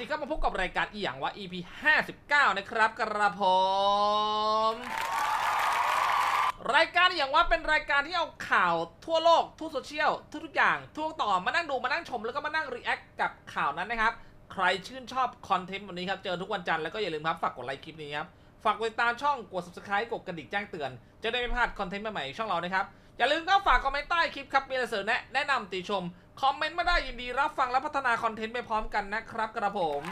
ดีครับมาพบกับรายการอีหยังวะ EP 59 นะครับกระผมรายการอีหยังวะเป็นรายการที่เอาข่าวทั่วโลกทั่วโซเชียลทุกๆอย่างทั่วต่อมานั่งดูมานั่งชมแล้วก็มานั่งรีแอคกับข่าวนั้นนะครับ ใครชื่นชอบคอนเทนต์วันนี้ครับ เจอทุกวันจันทร์แล้วก็อย่าลืมครับฝากกดไลค์คลิปนี้ครับฝากกดติดตามช่องกด subscribe กดกระดิ่งแจ้งเตือน จะได้ไม่พลาดคอนเทนต์ใหม่ๆช่องเรานะครับอย่าลืมก็ฝากคอมเมนต์ใต้คลิปครับมีอะไรเสนอแนะแนะนำติชม คอมเมนต์มาได้ยินดีรับฟังและพัฒนาคอนเทนต์ไปพร้อมกันนะครับกระผม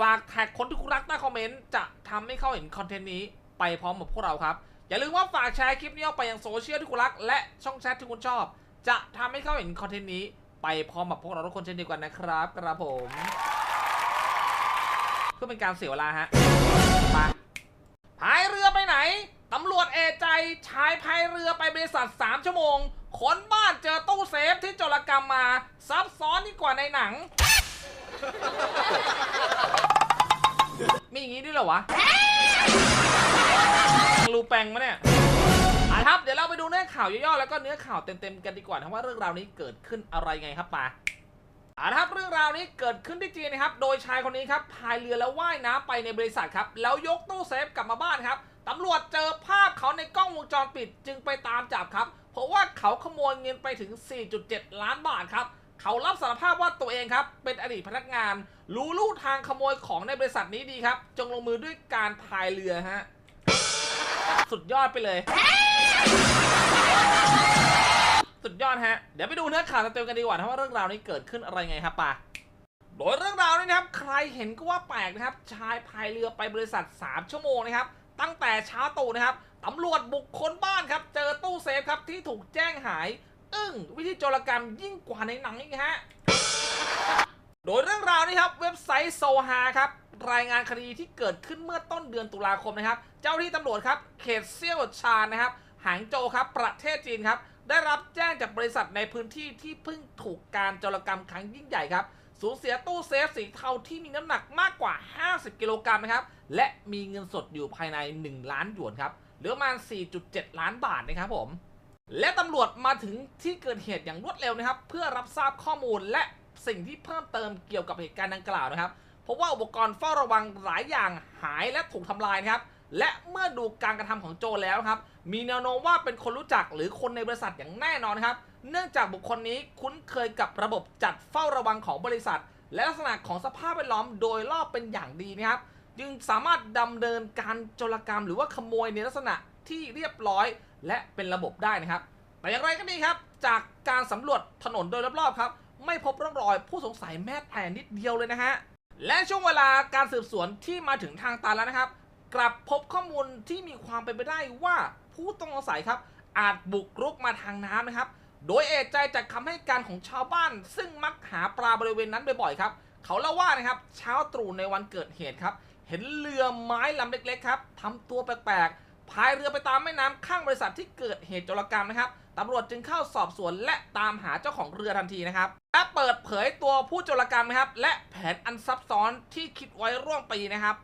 ฝากแท็กคนที่คุณรักใต้คอมเมนต์จะทำให้เขาเห็นคอนเทนต์นี้ไปพร้อมกับพวกเราครับ อย่าลืมว่าฝากแชร์คลิปนี้ออกไปยังโซเชียลที่คุณรัก และช่องแชทที่คุณชอบ จะทำให้เขาเห็นคอนเทนต์นี้ไปพร้อมกับพวกเราทุกคนเช่นเดียวกันนะครับกระผม เพื่อเป็นการเสียเวลาฮะไปพายเรือไปไหนตำรวจเอใจชายพายเรือไปบริษัท 3 ชั่วโมง คนบ้านเจอตู้เซฟที่โจรกรรมมาซับซ้อนยิ่งกว่าในหนัง มีอย่างนี้ด้วยเหรอวะรูแปงมะเนี่ยอะครับ เดี๋ยวเราไปดูเนื้อข่าวย่อๆแล้วก็เนื้อข่าวเต็มๆกันดีกว่านะว่าเรื่องราวนี้เกิดขึ้นอะไรไงครับปาอะนะครับเรื่องราวนี้เกิดขึ้นที่จีนนะครับ โดยชายคนนี้ครับพายเรือแล้วว่ายน้ำไปในบริษัทครับ แล้วยกตู้เซฟกลับมาบ้านครับ ตำรวจเจอภาพเขาในกล้องวงจรปิดจึงไปตามจับครับ เพราะว่าเขาขโมยเงินไปถึง 4.7 ล้านบาทครับเขารับสารภาพว่าตัวเองครับ เป็นอดีตพนักงาน รู้ลู่ทางขโมยของในบริษัทนี้ดีครับ จงลงมือด้วยการพายเรือฮะ สุดยอดไปเลย สุดยอดฮะ เดี๋ยวไปดูเนื้อข่าวเต็มกันดีกว่าว่าเรื่องราวนี้เกิดขึ้นอะไรไงครับป่าโดยเรื่องราวนี้นะครับ ใครเห็นก็ว่าแปลกนะครับ ชายพายเรือไปบริษัท 3 ชั่วโมงนะครับ ตั้งแต่เช้าตู่นะครับตำรวจบุกค้นบ้านครับ เจอตู้เซฟครับที่ถูกแจ้งหาย อึ้งวิธีโจรกรรมยิ่งกว่าในหนังอีกฮะ โดยเรื่องราวนี้ครับเว็บไซต์โซฮาครับรายงานคดีที่เกิดขึ้นเมื่อต้นเดือนตุลาคมนะครับ เจ้าที่ตำรวจครับ เขตเซี่ยวชานนะครับ หางโจครับ ประเทศจีนครับ ได้รับแจ้งจากบริษัทในพื้นที่ที่เพิ่งถูกการโจรกรรมครั้งยิ่งใหญ่ครับ สูญเสียตู้เซฟสีเทาที่มีน้ำหนักมากกว่า 50 กิโลกรัมนะครับ และมีเงินสดอยู่ภายใน 1 ล้านหยวนครับ หรือประมาณ 4.7 ล้านบาทนะครับผม และตำรวจมาถึงที่เกิดเหตุอย่างรวดเร็วนะครับ เพื่อรับทราบข้อมูลและสิ่งที่เพิ่มเติมเกี่ยวกับเหตุการณ์ดังกล่าวนะครับเพราะว่าอุปกรณ์เฝ้าระวังหลายอย่างหายและถูกทำลายนะครับ และเมื่อดูการกระทำของโจแล้วครับ มีแนวโน้มว่าเป็นคนรู้จักหรือคนในบริษัทอย่างแน่นอนครับ เนื่องจากบุคคลนี้คุ้นเคยกับระบบจัดเฝ้าระวังของบริษัท และลักษณะของสภาพแวดล้อมโดยรอบเป็นอย่างดีนะครับ จึงสามารถดำเนินการโจรกรรมหรือว่าขโมยในลักษณะที่เรียบร้อย และเป็นระบบได้นะครับ แต่อย่างไรก็ดีครับ จากการสำรวจถนนโดยรอบๆครับ ไม่พบร่องรอยผู้สงสัยแม้แต่นิดเดียวเลยนะฮะและช่วงเวลาการสืบสวนที่มาถึงทางตันแล้วนะครับ กลับพบข้อมูลที่มีความเป็นไปได้ว่าผู้ต้องสงสัยครับ อาจบุกรุกมาทางน้ำนะครับ โดยเอะใจจากคำให้การของชาวบ้าน ซึ่งมักหาปลาบริเวณนั้นบ่อยๆครับ เขาเล่าว่านะครับเช้าตรู่ในวันเกิดเหตุครับ เห็นเรือไม้ลำเล็กๆครับทำตัวแปลกๆพายเรือไปตามแม่น้ำข้างบริษัทที่เกิดเหตุโจรกรรมนะครับตำรวจจึงเข้าสอบสวนและตามหาเจ้าของเรือทันทีนะครับและเปิดเผยตัวผู้โจรกรรมนะครับ และแผนอันซับซ้อนที่คิดไว้ร่วมปีนะครับ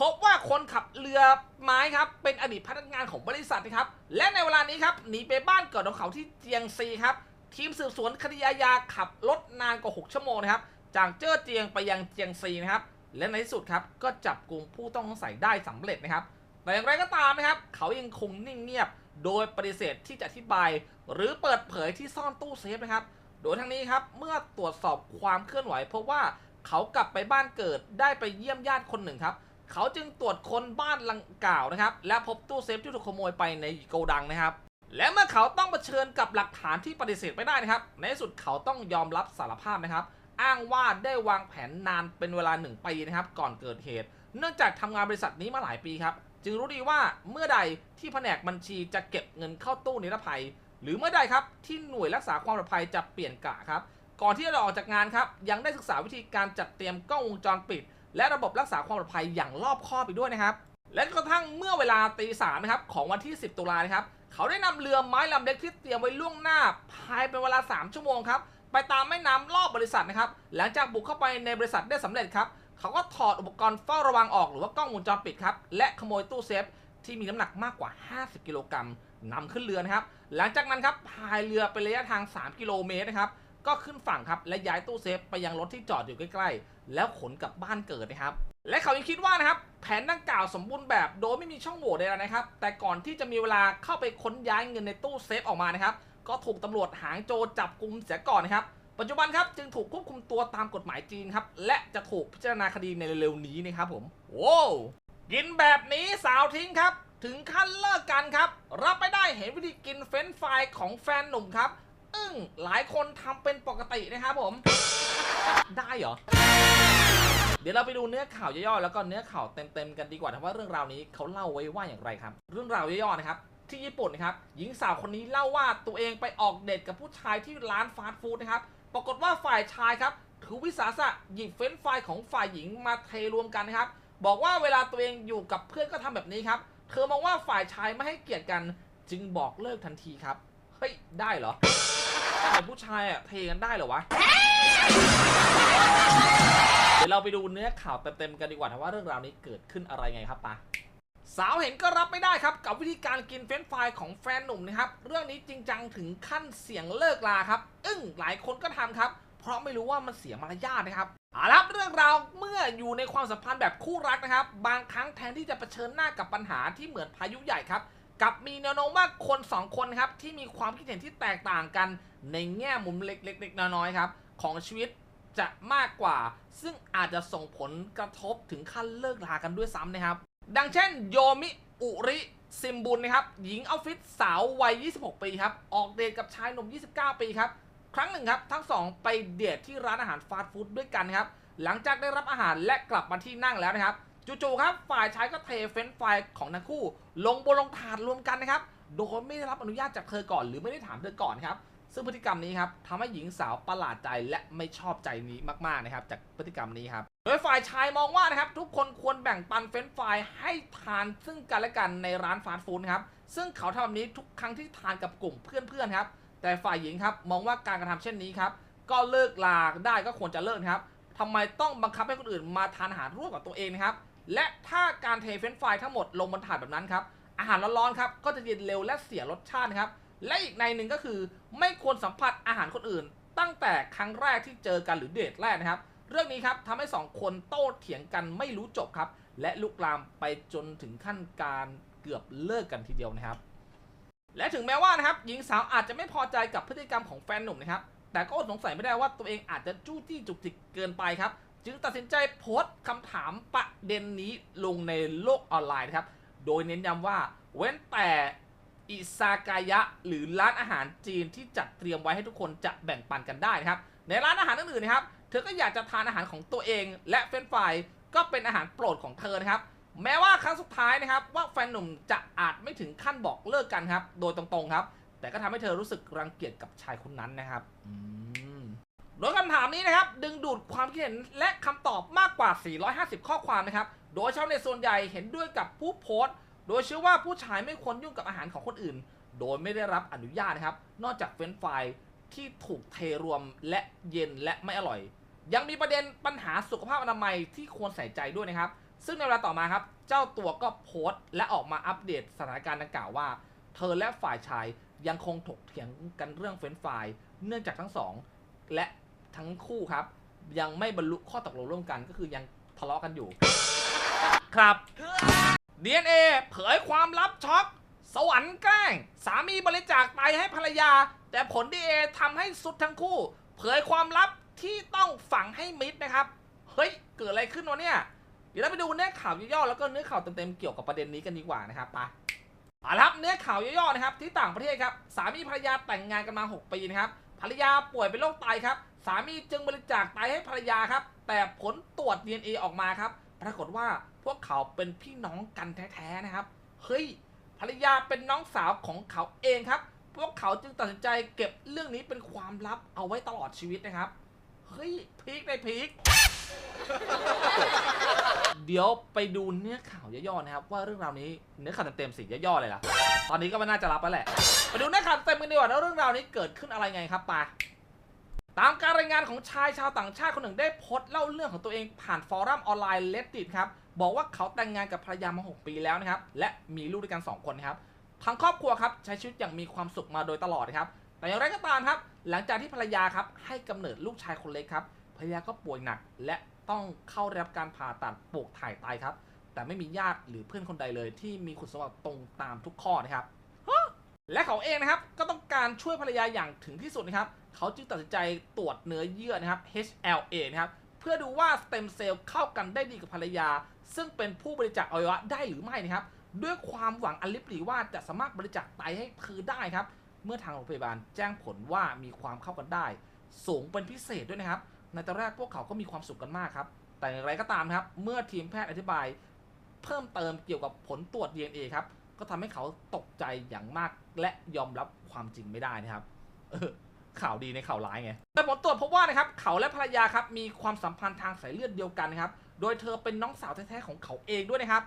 พบว่าคนขับเรือไม้ครับ เป็นอดีตพนักงานของบริษัทนะครับ และในเวลานี้ครับหนีไปบ้านเกิดของเขาที่เจียงซีครับ ทีมสืบสวนคดีอาญาขับรถนานกว่า 6 ชั่วโมงนะครับ จากเจ้อเจียงไปยังเจียงซีนะครับ และในที่สุดครับก็จับกลุ่มผู้ต้องสงสัยได้สำเร็จนะครับ แต่อย่างไรก็ตามนะครับ เขายังคงนิ่งเงียบ โดยปฏิเสธที่จะอธิบาย หรือเปิดเผยที่ซ่อนตู้เซฟนะครับ โดยทั้งนี้ครับเมื่อตรวจสอบความเคลื่อนไหวพบว่าเขากลับไปบ้านเกิดได้ไปเยี่ยมญาติคนหนึ่งครับ เขาจึงตรวจค้นบ้านลังกล่าวนะครับ และพบตู้เซฟที่ถูกขโมยไปในโกดังนะครับ และเมื่อเขาต้องเผชิญกับหลักฐานที่ปฏิเสธไม่ได้นะครับ ในที่สุดเขาต้องยอมรับสารภาพนะครับ อ้างว่าได้วางแผนนานเป็นเวลาหนึ่งปีนะครับ ก่อนเกิดเหตุ เนื่องจากทำงานบริษัทนี้มาหลายปีครับ จึงรู้ดีว่าเมื่อใดที่แผนกบัญชีจะเก็บเงินเข้าตู้นิรภัย หรือเมื่อใดครับที่หน่วยรักษาความปลอดภัยจะเปลี่ยนกะครับ ก่อนที่จะออกจากงานครับ ยังได้ศึกษาวิธีการจัดเตรียมกล้องวงจรปิด และระบบรักษาความปลอดภัยอย่างรอบคอบไปด้วยนะครับ และกระทั่งเมื่อเวลาตีสามนะครับของวันที่ 10 ตุลานะครับเขาได้นำเรือไม้ลำเล็กที่เตรียมไว้ล่วงหน้าพายเป็นเวลา 3 ชั่วโมงครับไปตามแม่น้ำรอบบริษัทนะครับหลังจากบุกเข้าไปในบริษัทได้สำเร็จครับเขาก็ถอดอุปกรณ์เฝ้าระวังออกหรือว่ากล้องวงจรปิดครับและขโมยตู้เซฟที่มีน้ำหนักมากกว่า 50 กิโลกรัมนำขึ้นเรือนะครับ หลังจากนั้นครับพายเรือเป็นระยะทาง 3 กิโลเมตรนะครับ ก็ขึ้นฝั่งครับและย้ายตู้เซฟไปยังรถที่จอดอยู่ใกล้ๆ แล้วขนกลับบ้านเกิดนะครับ และเขายังคิดว่านะครับแผนดังกล่าวสมบูรณ์แบบโดยไม่มีช่องโหว่ใดๆนะครับ แต่ก่อนที่จะมีเวลาเข้าไปค้นย้ายเงินในตู้เซฟออกมานะครับ ก็ถูกตำรวจหางโจจับกุมเสียก่อนนะครับ ปัจจุบันครับจึงถูกควบคุมตัวตามกฎหมายจีนครับ และจะถูกพิจารณาคดีในเร็วๆนี้นะครับผมโว้กินแบบนี้สาวทิ้งครับ ถึงขั้นเลิกกันครับ รับไม่ได้เห็นวิธีกินเฟรนฟรายของแฟนหนุ่มครับ อึ้ง หลายคนทำเป็นปกตินะครับผม ได้เหรอ เดี๋ยวเราไปดูเนื้อข่าวย่อๆแล้วก็เนื้อข่าวเต็มๆกันดีกว่านะว่าเรื่องราวนี้เขาเล่าไว้ว่าอย่างไรครับ เรื่องราวย่อๆนะครับที่ญี่ปุ่นนะครับหญิงสาวคนนี้เล่าว่าตัวเองไปออกเดทกับผู้ชายที่ร้านฟาสต์ฟู้ดนะครับปรากฏว่าฝ่ายชายครับถือวิสาสะหยิบเฟรนช์ฟของฝ่ายหญิงมาเทรวมกันนะครับ บอกว่าเวลาตัวเองอยู่กับเพื่อนก็ทำแบบนี้ครับ เธอมองว่าฝ่ายชายไม่ให้เกียรติกันจึงบอกเลิกทันทีครับ เฮ้ย ได้เหรอ แต่ผู้ชายอะเทกันได้เหรอวะ เดี๋ยวเราไปดูเนื้อข่าวเต็มๆกันดีกว่าว่าเรื่องราวนี้เกิดขึ้นอะไรไงครับปะสาวเห็นก็รับไม่ได้ครับ กับวิธีการกินเฟรนช์ฟรายของแฟนหนุ่มนะครับ เรื่องนี้จริงจังถึงขั้นเสียงเลิกลาครับ อึ้งหลายคนก็ทำครับ เพราะไม่รู้ว่ามันเสียมารยาทนะครับเอาลับเรื่องราวเมื่ออยู่ในความสัมพันธ์แบบคู่รักนะครับ บางครั้งแทนที่จะเผชิญหน้ากับปัญหาที่เหมือนพายุใหญ่ครับ กับมีแนวโน้มว่าคนสองคนครับที่มีความคิดเห็นที่แตกต่างกัน ในแง่มุมเล็กๆๆน้อยๆครับ ของชีวิตจะมากกว่า ซึ่งอาจจะส่งผลกระทบถึงขั้นเลิกลากันด้วยซ้ำนะครับ ดังเช่น โยมิอุริซิมบุนนะครับ หญิงออฟฟิศสาววัย 26 ปีครับ ออกเดทกับชายหนุ่ม 29 ปีครับ ครั้งหนึ่งครับ ทั้งสองไปเดทที่ร้านอาหารฟาสต์ฟู้ดด้วยกันครับ หลังจากได้รับอาหารและกลับมาที่นั่งแล้วนะครับ จู่ๆครับ ฝ่ายชายก็เทเฟนช์ฟายของทั้งคู่ ลงบนลงถาดรวมกันนะครับ โดยไม่ได้รับอนุญาตจากเธอก่อน หรือไม่ได้ถามเธอก่อนครับ ซึ่งพฤติกรรมนี้ครับทำให้หญิงสาวประหลาดใจและไม่ชอบใจนี้มากๆนะครับ จากพฤติกรรมนี้ครับ โดยฝ่ายชายมองว่านะครับทุกคนควรแบ่งปันเฟรนช์ฟรายให้ทานซึ่งกันและกันในร้านฟาสต์ฟู้ดครับซึ่งเขาทำแบบนี้ทุกครั้งที่ทานกับกลุ่มเพื่อนๆครับ แต่ฝ่ายหญิงครับมองว่าการกระทำเช่นนี้ครับ ก็เลิกลาได้ก็ควรจะเลิกครับทำไมต้องบังคับให้คนอื่นมาทานอาหารร่วมกับตัวเองนะครับและถ้าการเทเฟรนช์ฟรายทั้งหมดลงบนถาดแบบนั้นครับอาหารร้อนๆครับก็จะเย็นเร็วและเสียรสชาตินะครับ และอีกในหนึ่งก็คือไม่ควรสัมผัสอาหารคนอื่น ตั้งแต่ครั้งแรกที่เจอกันหรือเดทแรกนะครับ เรื่องนี้ครับทำให้สองคนโต้เถียงกันไม่รู้จบครับ และลุกลามไปจนถึงขั้นการเกือบเลิกกันทีเดียวนะครับ และถึงแม้ว่านะครับหญิงสาวอาจจะไม่พอใจกับพฤติกรรมของแฟนหนุ่มนะครับ แต่ก็อดสงสัยไม่ได้ว่าตัวเองอาจจะจู้จี้จุกจิกเกินไปครับ จึงตัดสินใจโพสต์คำถามประเด็นนี้ลงในโลกออนไลน์นะครับ โดยเน้นย้ำว่าเว้นแต่ อิซากายะ หรือร้านอาหารจีนที่จัดเตรียมไว้ให้ทุกคนจะแบ่งปันกันได้นะครับ ในร้านอาหารอื่นๆนะครับ เธอก็อยากจะทานอาหารของตัวเอง และเฟรนช์ฟรายก็เป็นอาหารโปรดของเธอนะครับ แม้ว่าครั้งสุดท้ายนะครับ ว่าแฟนหนุ่มจะอาจไม่ถึงขั้นบอกเลิกกันครับ โดยตรงๆครับ แต่ก็ทำให้เธอรู้สึกรังเกียจกับชายคนนั้นนะครับอืมโดยคำถามนี้นะครับ ดึงดูดความคิดเห็นและคำตอบมากกว่า 450 ข้อความนะครับ โดยชาวเน็ตส่วนใหญ่เห็นด้วยกับผู้โพสต์ โดยเชื่อว่าผู้ชายไม่ควรยุ่งกับอาหารของคนอื่น โดยไม่ได้รับอนุญาตนะครับ นอกจากเฟรนฟรายที่ถูกเทรวมและเย็นและไม่อร่อย ยังมีประเด็นปัญหาสุขภาพอนามัยที่ควรใส่ใจด้วยนะครับ ซึ่งในเวลาต่อมาครับ เจ้าตัวก็โพสต์และออกมาอัปเดตสถานการณ์ดังกล่าวว่า เธอและฝ่ายชายยังคงถกเถียงกันเรื่องเฟรนฟรายเนื่องจากทั้งสองและทั้งคู่ครับ ยังไม่บรรลุข้อตกลงร่วมกันก็คือยังทะเลาะกันอยู่ ครับ DNA เผยความลับช็อก สวรรค์แกล้ง สามีบริจาคไตให้ภรรยา แต่ผล DNA ทำให้สุดทั้งคู่ เผยความลับที่ต้องฝังให้มิดนะครับ เฮ้ย เกิดอะไรขึ้นวะเนี่ย เดี๋ยวเราไปดูเนื้อข่าวย่อๆแล้วก็เนื้อข่าวเต็มๆเกี่ยวกับประเด็นนี้กันดีกว่านะครับไปเอาละครับเนื้อข่าวย่อๆนะครับที่ต่างประเทศครับสามีภรรยาแต่งงานกันมา 6 ปีนะครับภรรยาป่วยเป็นโรคไตครับ สามีจึงบริจาคไตให้ภรรยาครับ แต่ผลตรวจ DNA ออกมาครับ ปรากฏว่าพวกเขาเป็นพี่น้องกันแท้ๆนะครับ เฮ้ยภรรยาเป็นน้องสาวของเขาเองครับ พวกเขาจึงตัดสินใจเก็บเรื่องนี้เป็นความลับเอาไว้ตลอดชีวิตนะครับ เฮ้ยพีคในพีคเดี๋ยวไปดูเนื้อข่าวย่อๆนะครับ ว่าเรื่องราวนี้เนื้อข่าวเต็มๆสิย่อๆเลยล่ะ ตอนนี้ก็ไม่น่าจะรับแล้วแหละ ไปดูเนื้อข่าวเต็มกันดีกว่าว่าเรื่องราวนี้เกิดขึ้นอะไรไงครับปา ตามการรายงานของชายชาวต่างชาติคนหนึ่งได้โพสต์เล่าเรื่องของตัวเองผ่านฟอรัมออนไลน์ Reddit ครับ บอกว่าเขาแต่งงานกับภรรยามา 6 ปีแล้วนะครับ และมีลูกด้วยกัน 2 คนครับทั้งครอบครัวครับใช้ชีวิตอย่างมีความสุขมาโดยตลอดครับ แต่อย่างไรก็ตามครับ หลังจากที่ภรรยาครับให้กำเนิดลูกชายคนเล็กครับภรรยาก็ป่วยหนัก และต้องเข้ารับการผ่าตัดปลูกถ่ายไตครับ แต่ไม่มีญาติหรือเพื่อนคนใดเลย ที่มีคุณสมบัติตรงตามทุกข้อนะครับและเขาเองนะครับก็ต้องการช่วยภรรยาอย่างถึงที่สุดนะครับ เขาจึงตัดสินใจตรวจเนื้อเยื่อนะครับ HLA นะครับเพื่อดูว่าสเต็มเซลล์เข้ากันได้ดีกับภรรยา ซึ่งเป็นผู้บริจาคอวัยวะได้หรือไม่นะครับ ด้วยความหวังอันลิบหลีว่าจะสามารถบริจาคไตให้เธอได้ครับ เมื่อทางโรงพยาบาลแจ้งผลว่ามีความเข้ากันได้ สูงเป็นพิเศษด้วยนะครับ ในตอนแรกพวกเขาก็มีความสุขกันมากครับ แต่อย่างไรก็ตามครับ เมื่อทีมแพทย์อธิบาย เพิ่มเติมเกี่ยวกับผลตรวจ DNA ครับ ก็ทำให้เขาตกใจอย่างมากและยอมรับความจริงไม่ได้นะครับ ข่าวดีในข่าวร้ายไง แต่ผลตรวจพบว่านะครับเขาและภรรยาครับมีความสัมพันธ์ทางสายเลือดเดียวกันครับ โดยเธอเป็นน้องสาวแท้ๆของเขาเองด้วยนะครับ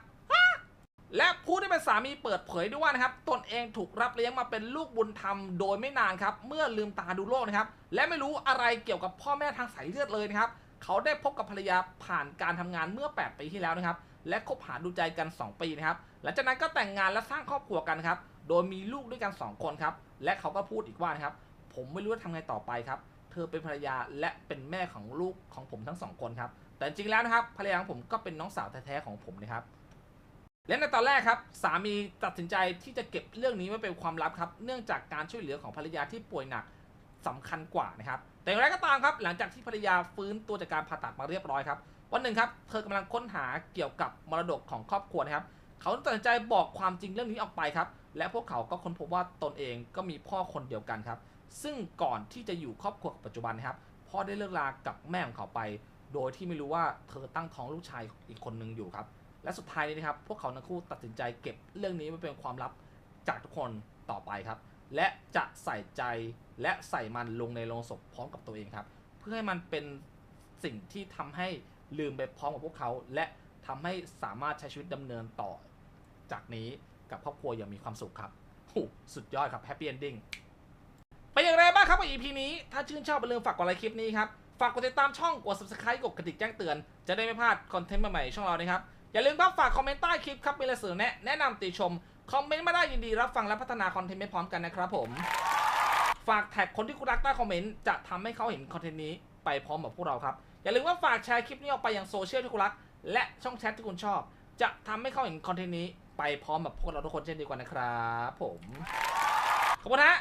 และผู้ที่เป็นสามีเปิดเผยด้วยว่านะครับตนเองถูกรับเลี้ยงมาเป็นลูกบุญธรรมโดยไม่นานครับ เมื่อลืมตาดูโลกนะครับ และไม่รู้อะไรเกี่ยวกับพ่อแม่ทางสายเลือดเลยนะครับ เขาได้พบกับภรรยาผ่านการทำงานเมื่อ 8 ปีที่แล้วนะครับ และคบหาดูใจกัน 2 ปีนะครับ หลังจากนั้นก็แต่งงานและสร้างครอบครัวกันครับ โดยมีลูกด้วยกัน 2 คนครับ และเขาก็พูดอีกว่านะครับ ผมไม่รู้ว่าทำไงต่อไปครับ เธอเป็นภรรยาและเป็นแม่ของลูกของผมทั้งสองคนครับ แต่จริงๆแล้วนะครับ ภรรยาของผมก็เป็นน้องสาวแท้ๆของผมนะครับ และในตอนแรกครับ สามีตัดสินใจที่จะเก็บเรื่องนี้ไว้เป็นความลับครับ เนื่องจากการช่วยเหลือของภรรยาที่ป่วยหนักสำคัญกว่านะครับ แต่อย่างไรก็ตามครับ หลังจากที่ภรรยาฟื้นตัวจากการผ่าตัดมาเรียบร้อยครับ วันหนึ่งครับ เธอกำลังค้นหาเกี่ยวกับมรดกของครอบครัวนะครับ เขาตัดสินใจบอกความจริงเรื่องนี้ออกไปครับ และพวกเขาก็ค้นพบว่าตนเองก็มีพ่อคนเดียวกันครับ ซึ่งก่อนที่จะอยู่ครอบครัวกับปัจจุบันนะครับพ่อได้เลิกลากับแม่ของเขาไป โดยที่ไม่รู้ว่าเธอตั้งท้องลูกชายอีกคนหนึ่งอยู่ครับและสุดท้ายนี้นะครับพวกเขาทั้งคู่ตัดสินใจเก็บเรื่องนี้ไว้เป็นความลับจากทุกคนต่อไปครับ และจะใส่ใจและใส่มันลงในโลงศพพร้อมกับตัวเองครับ เพื่อให้มันเป็นสิ่งที่ทำให้ลืมไปพร้อมกับพวกเขา และทำให้สามารถใช้ชีวิตดำเนินต่อ จากนี้กับครอบครัวอย่างมีความสุขครับสุดยอดครับแฮปปี้เอนดิ้งางไรบ้างครับกับ EP นี้ ถ้าชื่นชอบอย่าลืมฝากกดไลค์คลิปนี้ครับ ฝากกดติดตามช่อง กด subscribe กดกระดิ่งแจ้งเตือน จะได้ไม่พลาดคอนเทนต์ใหม่ๆช่องเรานะครับ อย่าลืมครับฝากคอมเมนต์ใต้คลิปครับมีอะไรเสนอแนะแนะนำติชม คอมเมนต์มาได้ยินดีรับฟังและพัฒนาคอนเทนต์ไปพร้อมกันนะครับผม ฝากแท็กคนที่คุณรักใต้คอมเมนต์จะทำให้เขาเห็นคอนเทนต์นี้ไปพร้อมกับพวกเราครับ อย่าลืมว่าฝากแชร์คลิปนี้ออกไปยังโซเชียลที่คุณรัก และช่องแชทที่คุณชอบ จะทำให้เขาเห็นคอนเทนต์นี้ไปพร้อมกับพวกเราทุกคนเช่นเดียวกันนะครับผม ขอบคุณฮะ